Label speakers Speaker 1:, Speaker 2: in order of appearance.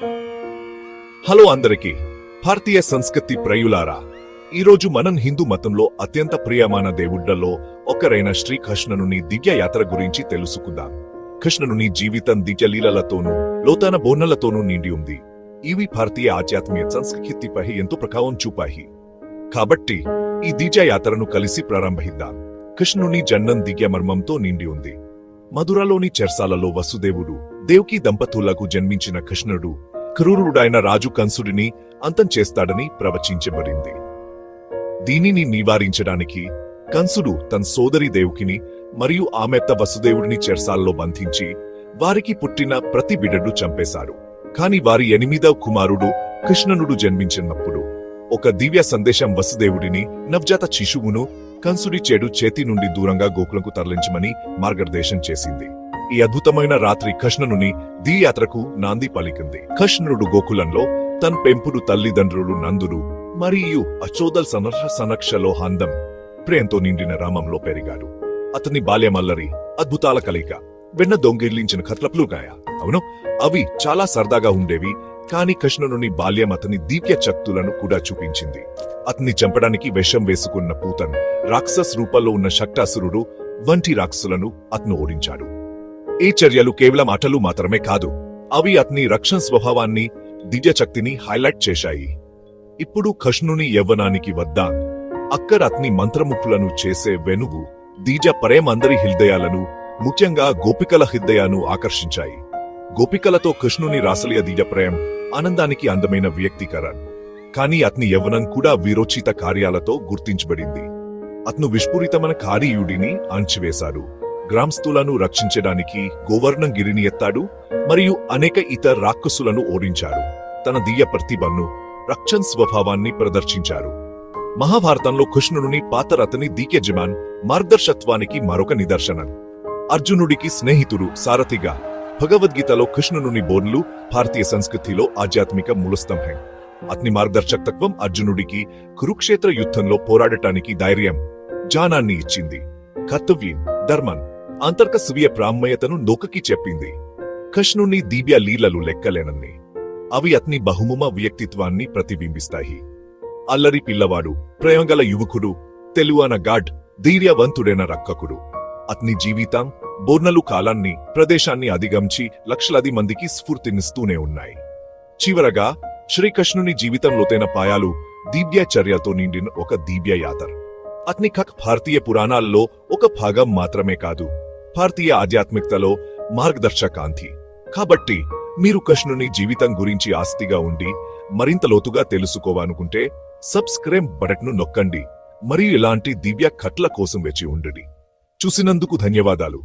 Speaker 1: Hello అందరికీ భారతీయ సంస్కృతి ప్రయులారా ఈరోజు మనం హిందూ మతంలో అత్యంత ప్రియమైన దేవుళ్ళలో ఒకరైన శ్రీ కృష్ణనుని దివ్య యాత్ర గురించి తెలుసుకుందాం. కృష్ణనుని జీవితం దివ్యలీలలతోనూ లోతన బోర్నలతోనూ నిండి ఉంది. ఇవి భారతీయ ఆధ్యాత్మిక సంస్కృతిపై ఎంతో ప్రభావం చూపాయి. కాబట్టి ఈ దివ్య యాత్రను కలిసి ప్రారంభిద్దాం. కృష్ణుని జన్నం దివ్య మర్మంతో నిండి ఉంది. మధురలోని చెర్సాలలో వసుదేవుడు దేవకీ దంపతులకు జన్మించిన కృష్ణుడు క్రూరుడైన రాజు కంసుడిని అంతం చేస్తాడని ప్రవచించబడింది. దీనిని నివారించడానికి కంసుడు తన సోదరి దేవుకిని మరియు ఆమెత్త వసుదేవుడిని చెర్సాల్లో బంధించి వారికి పుట్టిన ప్రతి బిడ్డడు చంపేశాడు. కాని వారి ఎనిమిదవ కుమారుడు కృష్ణనుడు జన్మించినప్పుడు ఒక దివ్య సందేశం వసుదేవుడిని నవజాత శిశువును కంసుడి చెడు చేతి నుండి దూరంగా గోకులకు తరలించమని మార్గదర్శనం చేసింది. ఈ అద్భుతమైన రాత్రి కృష్ణనుని దియాత్రకు నాంది పలికింది. కృష్ణుడు గోకులంలో తన పెంపుడు తల్లిదండ్రులు నందుడు మరియు అచోదల్ సనర్హ సనక్షలో హందం ప్రేమతో నిండిన రామంలో పెరిగాడు. అతని బాల్యమల్లరి అద్భుతాల కలయిక వెన్న దొంగిలించిన కట్లప్లుగాయ అవును అవి చాలా సరదాగా ఉండేవి కాని కృష్ణుని బాల్యం అతని దీప్య శక్తులను కూడా చూపించింది. అతన్ని చంపడానికి విషం వేసుకున్న పూతన్ రాక్షస్ రూపంలో ఉన్న శక్టాసురుడు వంటి రాక్షసులను అతను ఓడించాడు. ఈ చర్యలు కేవలం ఆటలు మాత్రమే కాదు అవి అతని రక్షణ స్వభావాన్ని దివ్యశక్తిని హైలైట్ చేశాయి. ఇప్పుడు కష్ణుని యవ్వనానికి వద్దాం అక్కడ అతని మంత్రముఖులను చేసే వెనుగు దీజ పరేమందరి హృదయాలను ముఖ్యంగా గోపికల హృదయాను ఆకర్షించాయి. గోపికలతో కృష్ణుని రాసలియ దీజ ప్రేమ్ ఆనందానికి అందమైన వ్యక్తీకరణ. కానీ అతని యవ్వనం కూడా వీరోచిత కార్యాలతో గుర్తించబడింది. అతను విస్ఫురితమైన కార్యయుడిని అంచివేశాడు గ్రామస్తులను రక్షించడానికి గోవర్ణంగిరిని ఎత్తాడు మరియు అనేక ఇతర రాక్షసులను ఓడించాడు. తన దియ్య ప్రతిభను రక్షణ స్వభావాన్ని ప్రదర్శించారు మహాభారతంలో కృష్ణుని పాత్ర అతని దీక్యజమాన్ మార్గదర్శత్వానికి మరొక నిదర్శనం. అర్జునుడికి స్నేహితుడు సారథిగా భగవద్గీతలో కృష్ణుని బోర్లు భారతీయ సంస్కృతిలో ఆధ్యాత్మిక మూలస్తంభం. అతని మార్గదర్శకత్వం అర్జునుడికి కురుక్షేత్ర యుద్ధంలో పోరాడటానికి ధైర్యం జానాన్ని ఇచ్చింది. కర్తవ్యం ధర్మం. అంతర్క స్వీయ ప్రామ్యతను నొకకి చెప్పింది. కష్ణుణ్ణి దివ్య లీలలు లెక్కలేనన్ని. అవి అతని బహుముమ వ్యక్తిత్వాన్ని ప్రతిబింబిస్తాయి. అల్లరి పిల్లవాడు ప్రేమగల యువకుడు తెలువన గాడ్ ధైర్యవంతుడైన రక్కకుడు. అతని జీవితం బోర్నలు కాలాన్ని ప్రదేశాన్ని అధిగమించి లక్షలాది మందికి స్ఫూర్తినిస్తూనే ఉన్నాయి. చివరగా శ్రీకృష్ణుని జీవితం లోతైన పాయాలు దివ్య చర్యతో నిండిన ఒక దివ్య యాత్ర. అతని కక్ భారతీయ పురాణాల్లో ఒక భాగం మాత్రమే కాదు. భారతీయ ఆధ్యాత్మికతలో మార్గదర్శకాంతి. కాబట్టి మీరు కృష్ణుని జీవితం గురించి ఆస్తిగా ఉండి మరింత లోతుగా తెలుసుకోవాలనుకుంటే సబ్స్క్రైబ్ బటన్ను నొక్కండి. మరియు ఇలాంటి దివ్య కట్ల కోసం వేచి ఉండండి. చూసినందుకు ధన్యవాదాలు.